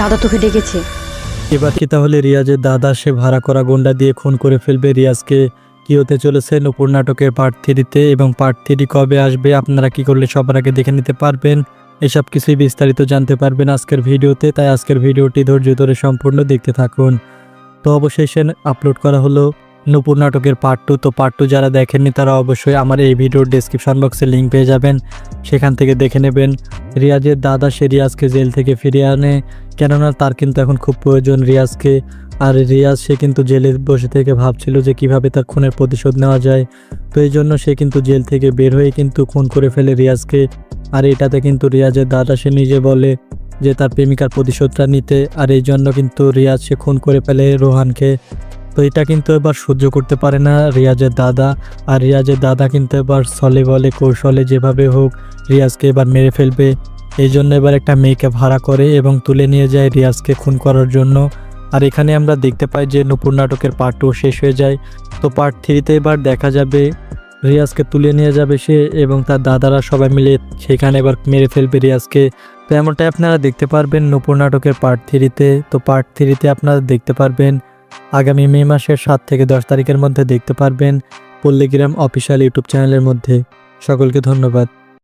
দাদা তোকে ডেকেছে। এবার কি তাহলে রিয়াজের দাদা সে ভাড়া করা গন্ডা দিয়ে খুন করে ফেলবে? রিয়াজকে কি হতে চলেছে? নূপুর নাটকের পার্ট থ্রিতে এবং পার্ট থ্রি কবে আসবে? আপনারা কি করলে সবার আগে দেখে নিতে পারবেন? এসব কিছুই বিস্তারিত জানতে পারবেন আজকের ভিডিওতে, তাই আজকের ভিডিওটি ধৈর্য ধরে সম্পূর্ণ দেখতে থাকুন। তো অবশেষে আপলোড করা হলো নূপুর নাটকের পার্ট টু তো পার্ট টু যারা দেখেননি তারা অবশ্যই আমার এই ভিডিওর ডেসক্রিপশন বক্সে লিঙ্ক পেয়ে যাবেন। সেখান থেকে দেখে নেবেন। রিয়াজের দাদা, সে রিয়াজকে জেল থেকে ফিরিয়ে আনে। কেননা তার কিন্তু এখন খুব প্রয়োজন রিয়াজকে। আর রিয়াজ, সে কিন্তু জেলে বসে থেকে ভাবছিল যে কীভাবে তার খুনের প্রতিশোধ নেওয়া যায়। তো এই জন্য সে কিন্তু জেল থেকে বের হয়ে কিন্তু খুন করে ফেলে রিয়াজকে। আর এটাতে কিন্তু রিয়াজের দাদা, সে নিজে বলে যে তার প্রেমিকার প্রতিশোধটা নিতে। আর এই জন্য কিন্তু রিয়াজ, সে খুন করে ফেলে রোহানকে। তো এটা কিন্তু এবার সহ্য করতে পারে না রিয়াজের দাদা। আর রিয়াজের দাদা কিন্তু এবার সলে বলে, কৌশলে যেভাবে হোক রিয়াজকে এবার মেরে ফেলবে। এই জন্য এবার একটা মেয়েকে ভাড়া করে এবং তুলে নিয়ে যায় রিয়াজকে খুন করার জন্য। আর এখানে আমরা দেখতে পাই যে নূপুর নাটকের পার্ট টু শেষ হয়ে যায়। তো পার্ট থ্রিতে এবার দেখা যাবে রিয়াজকে তুলে নিয়ে যাবে সে এবং তার দাদারা সবাই মিলে সেখানে এবার মেরে ফেলবে রিয়াজকে। তো এমনটাই আপনারা দেখতে পারবেন নূপুর নাটকের পার্ট থ্রিতে তো। পার্ট থ্রিতে আপনারা দেখতে পারবেন আগামী মে মাসের সাত থেকে দশ তারিখের মধ্যে দেখতে পারবেন পল্লীগ্রাম অফিসিয়াল ইউটিউব চ্যানেলের মধ্যে। সকলকে ধন্যবাদ।